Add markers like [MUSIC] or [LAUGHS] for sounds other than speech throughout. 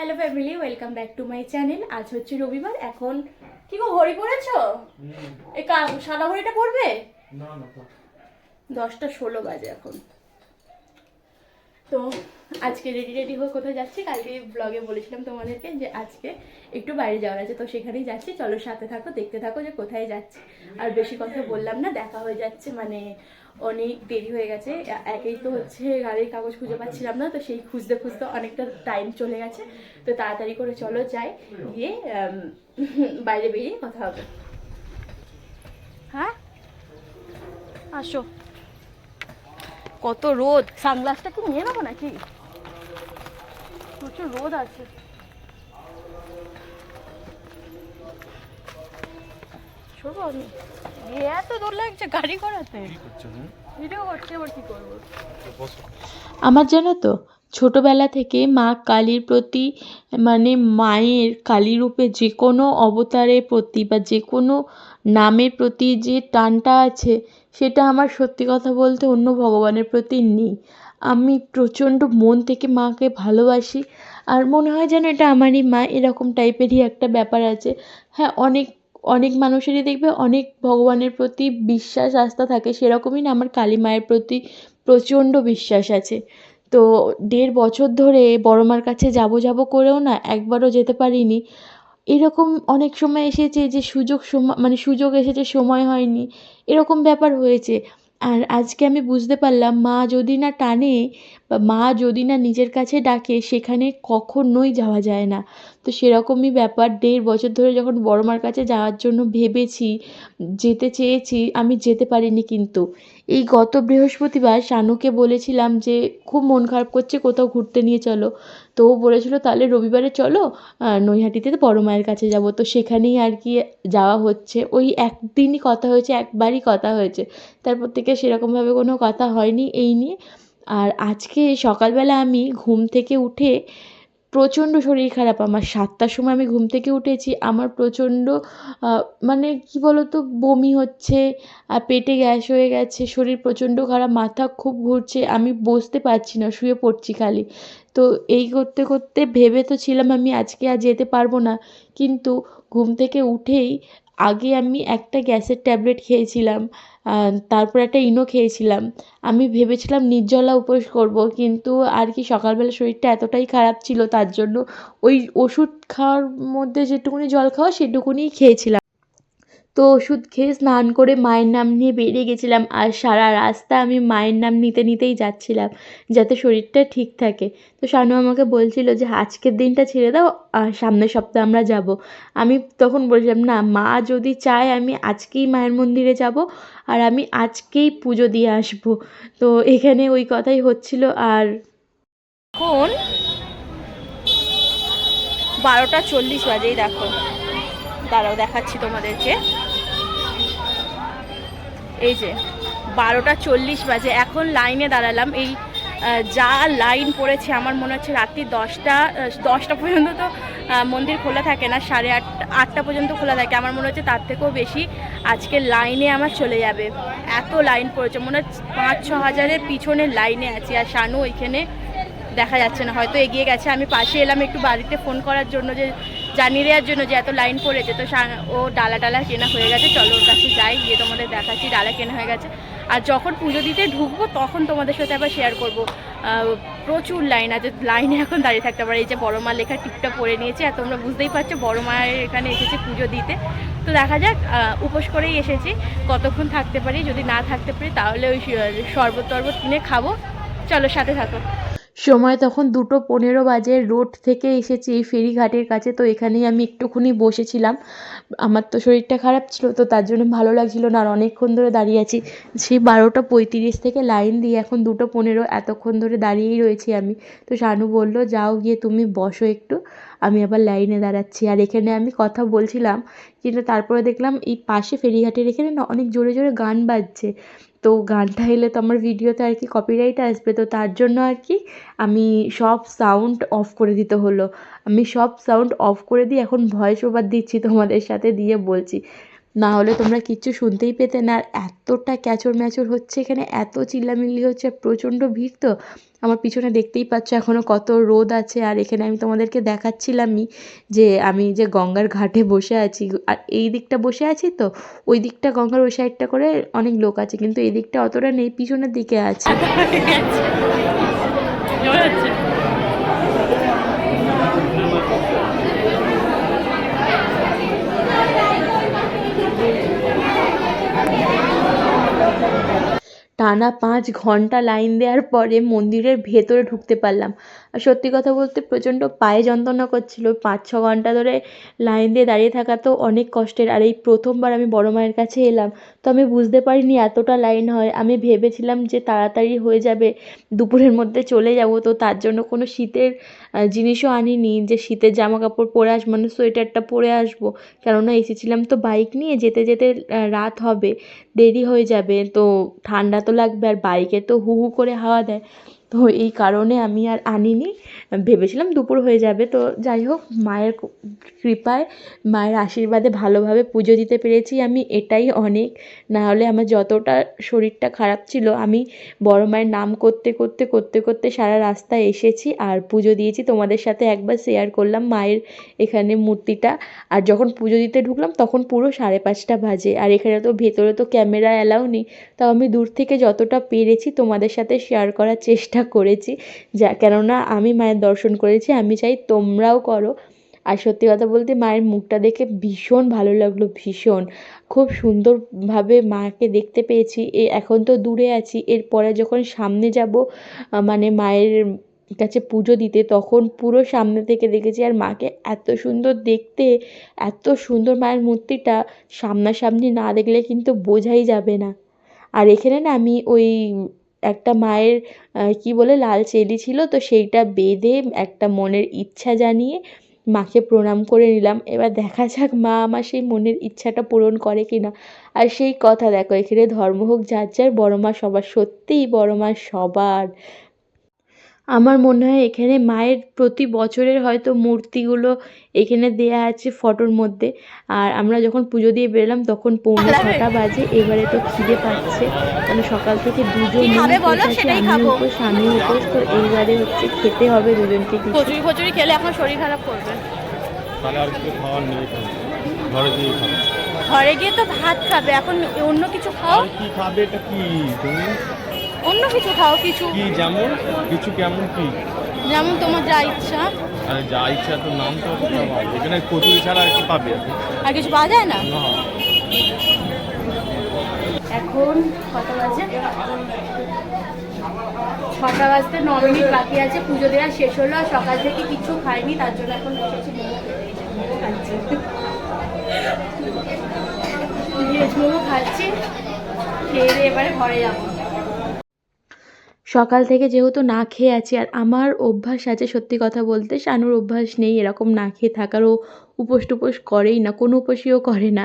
Hello family welcome back to my channel আজ হচ্ছে রবিবার এখন কি গো হরি পড়েছো? এই কা- সাদা হরিটা পড়বে? না না থাক। দশটা ষোলো বাজে এখন। তো আজকে রেডি রেডি হয়ে কোথায় যাচ্ছি? কালকে ব্লগে বলেছিলাম তোমাদেরকে যে আজকে একটু বাইরে যাওয়ার আছে, তো সেখানেই যাচ্ছি। চলো সাথে থাকো, দেখতে থাকো যে কোথায় যাচ্ছি। আর বেশি কথা বললাম না, দেখা হয়ে যাচ্ছে মানে অনেক দেরি হয়ে গেছে। একেই তো হচ্ছে গাড়ির কাগজ খুঁজে পাচ্ছিলাম না, তো সেই খুঁজতে খুঁজতে অনেকটা টাইম চলে গেছে। তো তাড়াতাড়ি করে চলো যাই, গিয়ে বাইরে বেরিয়ে কথা হবে। হ্যাঁ? আসো। কত রোদ। সানগ্লাসটা কি নিয়ে নেব নাকি? প্রচুর রোদ আছে। আমি। এত দূর লাগছে গাড়ি করাতে কি করছ হুম? ভিডিও করছি আবার কি করব? আমার জানো তো ছোটবেলা থেকে মা কালীর প্রতি মানে মায়ের কালী রূপে যে কোনো অবতারের প্রতি বা যে কোনো নামের প্রতি যে টানটা আছে, সেটা আমার সত্যি কথা বলতে অন্য ভগবানের প্রতি নেই। আমি প্রচণ্ড মন থেকে মাকে ভালোবাসি আর মনে হয় যেন এটা আমারই মা, এরকম টাইপেরই একটা ব্যাপার আছে। হ্যাঁ অনেক অনেক মানুষেরই দেখবে অনেক ভগবানের প্রতি বিশ্বাস, আস্থা থাকে, সেরকমই না, আমার কালী মায়ের প্রতি প্রচণ্ড বিশ্বাস আছে। তো দেড় বছর ধরে বড় মার কাছে যাব যাব করেও না একবারও যেতে পারিনি। এরকম অনেক সময় এসেছে যে সুযোগ মানে সুযোগ এসেছে, সময় হয়নি। এরকম ব্যাপার হয়েছে। আর আজকে আমি বুঝতে পারলাম, মা যদি না টানে বা মা যদি না নিজের কাছে ডাকে, সেখানে কখনোই যাওয়া যায় না। তো সেরকমই ব্যাপার। দেড় বছর ধরে যখন বড় মার কাছে যাওয়ার জন্য ভেবেছি, যেতে চেয়েছি, আমি যেতে পারিনি কিন্তু। এই গত বৃহস্পতিবার শানুকে বলেছিলাম যে, খুব মন খারাপ করছে, কোথাও ঘুরতে নিয়ে চলো। তো ও বলেছিল, তাহলে রবিবারে চলো নৈহাটিতে বড় মায়ের কাছে যাব। তো সেখানেই আর কি যাওয়া হচ্ছে। ওই একদিনই কথা হয়েছে, একবারই কথা হয়েছে। তারপর থেকে সেরকমভাবে কোনো কথা হয়নি এই নিয়ে। আর আজকে সকালবেলা আমি ঘুম থেকে উঠে প্রচণ্ড শরীর খারাপ। আমার সাতটার সময় আমি ঘুম থেকে উঠেছি, আমার প্রচণ্ড মানে কী বলো তো বমি হচ্ছে আর পেটে গ্যাস হয়ে গেছে, শরীর প্রচণ্ড খারাপ, মাথা খুব ঘুরছে, আমি বসতে পারছি না, শুয়ে পড়ছি খালি। তো এই করতে করতে ভেবে তো ছিলাম আমি আজকে আর যেতে পারব না, কিন্তু ঘুম থেকে উঠেই আগে আমি একটা গ্যাসের ট্যাবলেট খেয়েছিলাম তারপর একটা ইনো খেয়েছিলাম। আমি ভেবেছিলাম নির্জলা উপোস করব, কিন্তু আর কি সকালবেলা শরীরটা এতটাই খারাপ ছিল তার জন্য ওই ওষুধ খাওয়ার মধ্যে যেটুকুনি জল খাওয়া সেটুকুনিই খেয়েছিলাম। তো ওষুধ খেয়ে স্নান করে মায়ের নাম নিয়ে বেরিয়ে গেছিলাম আর সারা রাস্তা আমি মায়ের নাম নিতে নিতেই যাচ্ছিলাম যাতে শরীরটা ঠিক থাকে। তো শানু আমাকে বলছিল যে, আজকের দিনটা ছেড়ে দাও, আর সামনের সপ্তাহে আমরা যাব। আমি তখন বলছিলাম, না, মা যদি চায় আমি আজকেই মায়ের মন্দিরে যাব আর আমি আজকেই পুজো দিয়ে আসব। তো এখানে ওই কথাই হচ্ছিল আর এখন বারোটা চল্লিশ বাজেই দেখো। দাঁড়াও, দেখাচ্ছি তোমাদেরকে। এই যে, বারোটা চল্লিশ বাজে, এখন লাইনে দাঁড়ালাম। এই যা লাইন পড়েছে, আমার মনে হচ্ছে রাত্রি দশটা দশটা পর্যন্ত তো মন্দির খোলা থাকে না, সাড়ে আটটা আটটা পর্যন্ত খোলা থাকে। আমার মনে হচ্ছে তার থেকেও বেশি আজকে লাইনে আমার চলে যাবে। এত লাইন পড়েছে, মনে হচ্ছে পাঁচ, ছ হাজারের পিছনে লাইনে আছি, আর শানু ওইখানে দেখা যাচ্ছে না। হয়তো এগিয়ে গেছে, আমি পাশে এলাম একটু বাড়িতে ফোন করার জন্য যে জানিয়ে দেওয়ার জন্য যে এত লাইন পড়েছে, তো ও ডালা টালা কেনা হয়ে গেছে। চলো ওর কাছে যাই, গিয়ে তোমাদের দেখাচ্ছি, ডালা কেনা হয়ে গেছে। আর যখন পুজো দিতে ঢুকবো, তখন তোমাদের সাথে আবার শেয়ার করব। প্রচুর লাইন আছে লাইনে এখন দাঁড়িয়ে থাকতে পারে। এই যে বড় মা লেখা টিপটা পরে নিয়েছি, আর তোমরা বুঝতেই পারছ, বড় মায়ের এখানে এসেছি পুজো দিতে। তো দেখা যাক উপোস করেই এসেছি। কতক্ষণ থাকতে পারি, যদি না থাকতে পারি, তাহলে ওই শরবত টরবত কিনে খাব। চলো সাথে থাকো। সময় তখন দুটো পনেরো বাজে, রোড থেকে এসেছি এই ফেরিঘাটের কাছে, তো এখানেই আমি একটুখানি বসেছিলাম। আমার তো শরীরটা খারাপ ছিল, তো তার জন্য ভালো লাগছিল না, আর অনেকক্ষণ ধরে দাঁড়িয়ে আছি। সেই বারোটা পঁয়ত্রিশ থেকে লাইন দিয়ে এখন দুটো পনেরো, এতক্ষণ ধরে দাঁড়িয়েই রয়েছি আমি। তো শানু বলল, যাও গিয়ে তুমি বসো একটু, আমি আবার লাইনে দাঁড়াচ্ছি। আর এখানে আমি কথা বলছিলাম কিন্তু তারপরে দেখলাম, এই পাশে ফেরিঘাটের এখানে না অনেক জোরে জোরে গান বাজছে। তো গানটা এলে তো আমার ভিডিওতে আর কি কপিরাইট আসবে, তো তার জন্য আর কি আমি সব সাউন্ড অফ করে দিতে হলো। আমি সব সাউন্ড অফ করে দিয়ে এখন ভয়েস ওভার দিচ্ছি তোমাদের সাথে দিয়ে বলছি। না হলে তোমরা কিচ্ছু শুনতেই পেতে না। আর এতটা ক্যাচর ম্যাচর হচ্ছে এখানে, এত চিল্লামিল্লি হচ্ছে, প্রচণ্ড ভিড় তো। আমার পিছনে দেখতেই পাচ্ছ এখনও কত রোদ আছে। আর এখানে আমি তোমাদেরকে দেখাচ্ছিলামই যে আমি যে গঙ্গার ঘাটে বসে আছি। আর এই দিকটা বসে আছি তো, ওই দিকটা গঙ্গার ওই সাইডটা করে অনেক লোক আছে, কিন্তু এই দিকটা অতটা নেই, পিছনের দিকে আছে [LAUGHS] কেমন হচ্ছে টানা পাঁচ ঘণ্টা লাইন দেওয়ার পরে মন্দিরের ভেতরে ঢুকতে পারলাম। আর সত্যি কথা বলতে প্রচণ্ড পায়ে যন্ত্রণা করছিল। পাঁচ, ছ ঘণ্টা ধরে লাইন দিয়ে দাঁড়িয়ে থাকা তো অনেক কষ্টের। আর এই প্রথমবার আমি বড় মায়ের কাছে এলাম, তো আমি বুঝতে পারিনি এতটা লাইন হয়। আমি ভেবেছিলাম যে তাড়াতাড়ি হয়ে যাবে, দুপুরের মধ্যে চলে যাব, তো তার জন্য কোনো শীতের জিনিসও আনিনি যে শীতের জামা কাপড় পরে আসব মানে সোয়েটারটা পরে আসব। কেননা এসেছিলাম তো বাইক নিয়ে, যেতে যেতে রাত হবে, দেরি হয়ে যাবে, তো ঠান্ডা তো লাগবে, আর বাইকে তো হু হু করে হাওয়া দেয়। তো এই কারণে আমি আর আনিনি। ভেবেছিলাম দুপুর হয়ে যাবে, তো যাই হোক, মায়ের কৃপায়, মায়ের আশীর্বাদে ভালোভাবে পুজো দিতে পেরেছি আমি, এটাই অনেক। না হলে আমার যতটা শরীরটা খারাপ ছিল, আমি বড় মায়ের নাম করতে করতে করতে করতে সারা রাস্তায় এসেছি আর পুজো দিয়েছি। তোমাদের সাথে একবার শেয়ার করলাম মায়ের এখানে মূর্তিটা। আর যখন পুজো দিতে ঢুকলাম, তখন পুরো সাড়ে পাঁচটা বাজে। আর এখানে তো ভেতরে তো ক্যামেরা অ্যালাউ নেই। তাও আমি দূর থেকে যতটা পেরেছি তোমাদের সাথে শেয়ার করার চেষ্টা করেছি। যা, কেননা আমি মায়ের দর্শন করেছি, আমি চাই তোমরাও করো। আর সত্যি কথা বলতে মায়ের মুখটা দেখে ভীষণ ভালো লাগল, ভীষণ। খুব সুন্দরভাবে মাকে দেখতে পেয়েছি। এ, এখন তো দূরে আছি। এরপরে যখন সামনে যাব মানে মায়ের কাছে পুজো দিতে, তখন পুরো সামনে থেকে দেখেছি আর মাকে এত সুন্দর দেখতে, এত সুন্দর মায়ের মূর্তিটা সামনাসামনি না দেখলে কিন্তু বোঝাই যাবে না। আর এখানে না আমি ওই একটা মায়ের কি বলে, লাল চেলি ছিল, তো সেইটা বেঁধে একটা মনের ইচ্ছা জানিয়ে মাকে প্রণাম করে নিলাম। এবার দেখা যাক মা আমার সেই মনের ইচ্ছাটা পূরণ করে কি না আর সেই কথা, দেখো, এখানে ধর্ম হোক যার যার, বড় মা সবার, সত্যিই বড় মা সবার। আমার মনে হয় এখানে মায়ের প্রতি বছরের হয়তো মূর্তিগুলো এখানে দেয়া আছে ফটোর মধ্যে। আর আমরা যখন পুজো দিয়ে বেরোলাম তখন পৌনে ছটা বাজে। এবারে তো খিদে পাচ্ছে। মানে সকাল থেকে দুজন আমি খাব। উপোস স্বামী উপোস তো এইবারে হচ্ছে খেতে হবে দুজনকে কচুরি খেলে এখন শরীর খারাপ করবে। তাহলে আর কিছু খাওয়ার নেই তো। ঘরে গিয়ে খাবে। ঘরে গিয়ে তো ভাত খাবে। এখন অন্য কিছু খাও? কি খাবে এটা কি? তুমি অন্য কিছু খাও কিছু। কি যেমন? কিছু কেমন কি? যেমন তোমার যা ইচ্ছা। আরে যা ইচ্ছা তো নাম তো পাবে। এখানে কচুরি ছাড়া আর কি পাবে? আর কিছু পাওয়া যায় না? এখন কটা বাজে? ছটা বাজতে ন মিনিট বাকি আছে পুজো দেওয়া শেষ হলো আর সকাল থেকে কিছু খাইনি তার জন্য এখন বসেছি। মোমো খাচ্ছি মোমো খাচ্ছি খেয়ে দিয়ে এবারে ঘরে যাব। সকাল থেকে যেহেতু না খেয়ে আছি, আর আমার অভ্যাস আছে সত্যি কথা বলতে, শানুর অভ্যাস নেই এরকম না খেয়ে থাকারও উপোস টুপোস করেই না, কোনো উপোসইও করে না।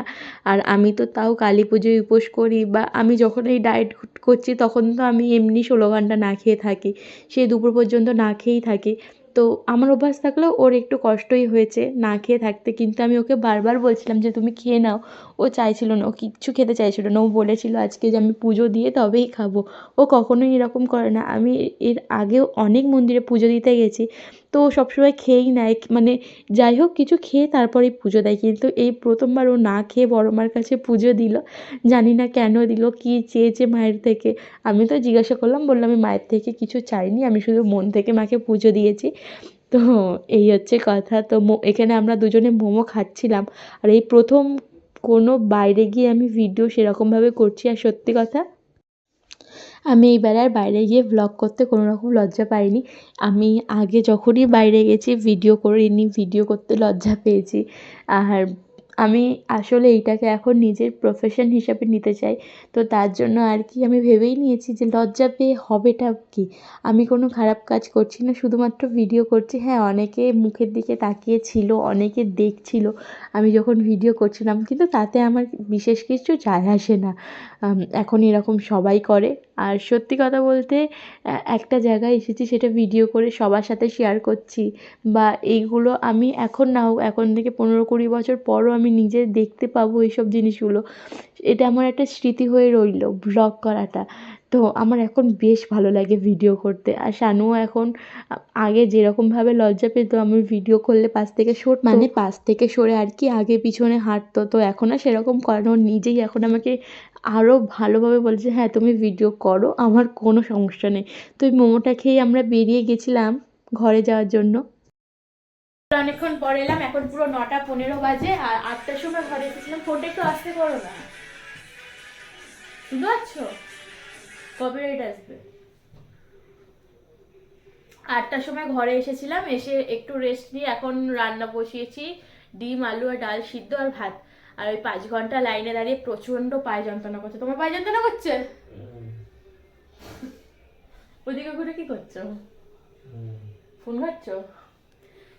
আর আমি তো তাও কালী পুজোয় উপোস করি বা আমি যখন এই ডায়েট করছি তখন তো আমি এমনি ষোলো ঘণ্টা না খেয়ে থাকি সেই দুপুর পর্যন্ত না খেয়েই থাকি। তো আমার অভ্যাস থাকলেও ওর একটু কষ্টই হয়েছে না খেয়ে থাকতে। কিন্তু আমি ওকে বারবার বলছিলাম যে, তুমি খেয়ে নাও। ও চাইছিল না, ও কিচ্ছু খেতে চাইছিল না। ও বলেছিল আজকে যে আমি পুজো দিয়ে তবেই খাব। ও কখনোই এরকম করে না। আমি এর আগেও অনেক মন্দিরে পুজো দিতে গেছি। তো সবসময় খেয়েই নেয়। মানে যাই হোক কিছু খেয়ে তারপরেই পুজো দেয়। কিন্তু এই প্রথমবার ও না খেয়ে বড় মার কাছে পুজো দিল। জানি না কেন দিল, কী চেয়েছে মায়ের থেকে। আমি তো জিজ্ঞাসা করলাম, বললাম, আমি মায়ের থেকে কিছু চাইনি, আমি শুধু মন থেকে মাকে পুজো দিয়েছি। তো এই হচ্ছে কথা। তো এখানে আমরা দুজনে মোমো খাচ্ছিলাম। আর এই প্রথম কোনো বাইরে গিয়ে আমি ভিডিও সেরকমভাবে করছি। আর সত্যি কথা আমি এইবার আর বাইরে গিয়ে ভ্লগ করতে কোনো রকম লজ্জা পাইনি। আমি আগে যখনই বাইরে গেছি ভিডিও করিনি ভিডিও করতে লজ্জা পেয়েছি। আর আমি আসলে এইটাকে এখন নিজের প্রফেশন হিসাবে নিতে চাই। তো তার জন্য আর কি আমি ভেবেই নিয়েছি যে লজ্জা পেয়ে হবেটা কি? আমি কোনো খারাপ কাজ করছি না, শুধুমাত্র ভিডিও করছি। হ্যাঁ অনেকে মুখের দিকে তাকিয়ে ছিল অনেকে দেখছিল। আমি যখন ভিডিও করছিলাম, কিন্তু তাতে আমার বিশেষ কিছু যায় আসে না। এখন এরকম সবাই করে। আর সত্যি কথা বলতে একটা জায়গায় এসেছি সেটা ভিডিও করে সবার সাথে শেয়ার করছি। বা এইগুলো আমি এখন না হোক, এখন থেকে পনেরো কুড়ি বছর পরও আমি নিজে দেখতে পাবো এইসব জিনিসগুলো। এটা আমার একটা স্মৃতি হয়ে রইল ব্লগ করাটা। তো আমার এখন বেশ ভালো লাগে ভিডিও করতে। আর শানুও এখন আগে যেরকমভাবে লজ্জা পেত আমি ভিডিও করলে পাশ থেকে সর মানে পাশ থেকে সরে আর কি আগে পিছনে হাঁটতো। তো এখন আর সেরকম করানো নিজেই এখন আমাকে আরও ভালোভাবে বলছে হ্যাঁ তুমি ভিডিও করো আমার কোনো সমস্যা নেই। তো এই মোমোটা খেয়ে আমরা বেরিয়ে গেছিলাম ঘরে যাওয়ার জন্য। অনেকক্ষণ পরে এলাম এখন পুরো নটা পনেরো বাজে আর আটটার সময় ঘরে এসেছিলাম। ফোনটা একটু আসতে করো না। শুনতে পাচ্ছ কবে রেট আসবে? আটটার সময় ঘরে এসেছিলাম এসে একটু রেস্ট নিয়ে এখন রান্না বসিয়েছি ডিম আলু আর ডাল সিদ্ধ আর ভাত। আর ওই পাঁচ ঘণ্টা লাইনে দাঁড়িয়ে প্রচণ্ড পায়ে যন্ত্রণা করছে। তোমার পায়ে যন্ত্রণা করছে? ওদিকে ঘুরে কি করছ? ফোন ঘাটছো?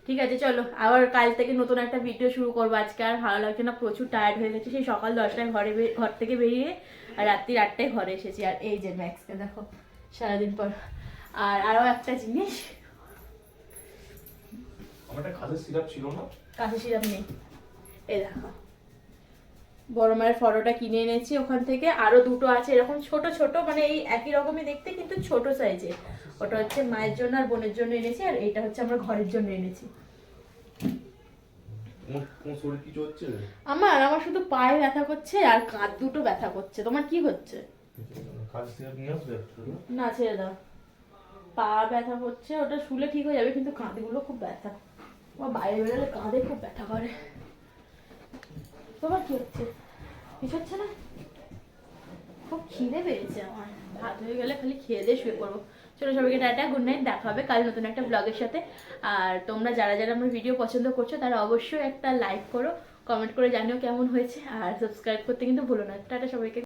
ঠিক আছে চলো। আবার কাল থেকে নতুন একটা ভিডিও শুরু করব। আজকে আর ভালো লাগছে না প্রচুর টায়ার্ড হয়ে গেছে। সেই সকাল দশটায় ঘরে ঘর থেকে বেরিয়ে আর রাত্রি আটটায় ঘরে এসেছি। আর এই যে ম্যাক্সকে দেখো সারাদিন পর। আর আরও একটা জিনিস। আমার একটা খাসের সিরাপ ছিল না? কাছে সিরাপ নেই। এই দেখো। বড় মায়ের ফটোটা কিনে এনেছি ওখান থেকে। আরও দুটো আছে এরকম ছোট ছোট মানে এই একই রকমই দেখতে কিন্তু ছোট সাইজে ওটা হচ্ছে মায়ের জন্য আর বোনের জন্য এনেছি আর এটা হচ্ছে আমরা ঘরের জন্য এনেছি। আমার আমার শুধু পায়ে ব্যথা করছে আর কাঁধ দুটো ব্যথা করছে। তোমার কি হচ্ছে? না ছেড়ে দাও। পা ব্যথা করছে ওটা শুলে ঠিক হয়ে যাবে কিন্তু কাঁধগুলো খুব ব্যথা। আমার বাইরে বেরোলে কাঁধে খুব ব্যথা করে। তোমার কি হচ্ছে? কিছু হচ্ছে না? খুব খিদে পেয়েছে আমার। ভাত হয়ে গেলে খালি খেয়ে দিয়ে শুয়ে পড়ব। চলো সবাইকে টাটা গুড নাইট দেখা হবে কাল নতুন একটা ব্লগের সাথে। আর তোমরা যারা যারা আমার ভিডিও পছন্দ করছ, তারা অবশ্যই একটা লাইক করো কমেন্ট করে জানিও কেমন হয়েছে। আর সাবস্ক্রাইব করতে কিন্তু ভুলো না। টাটা সবাইকে।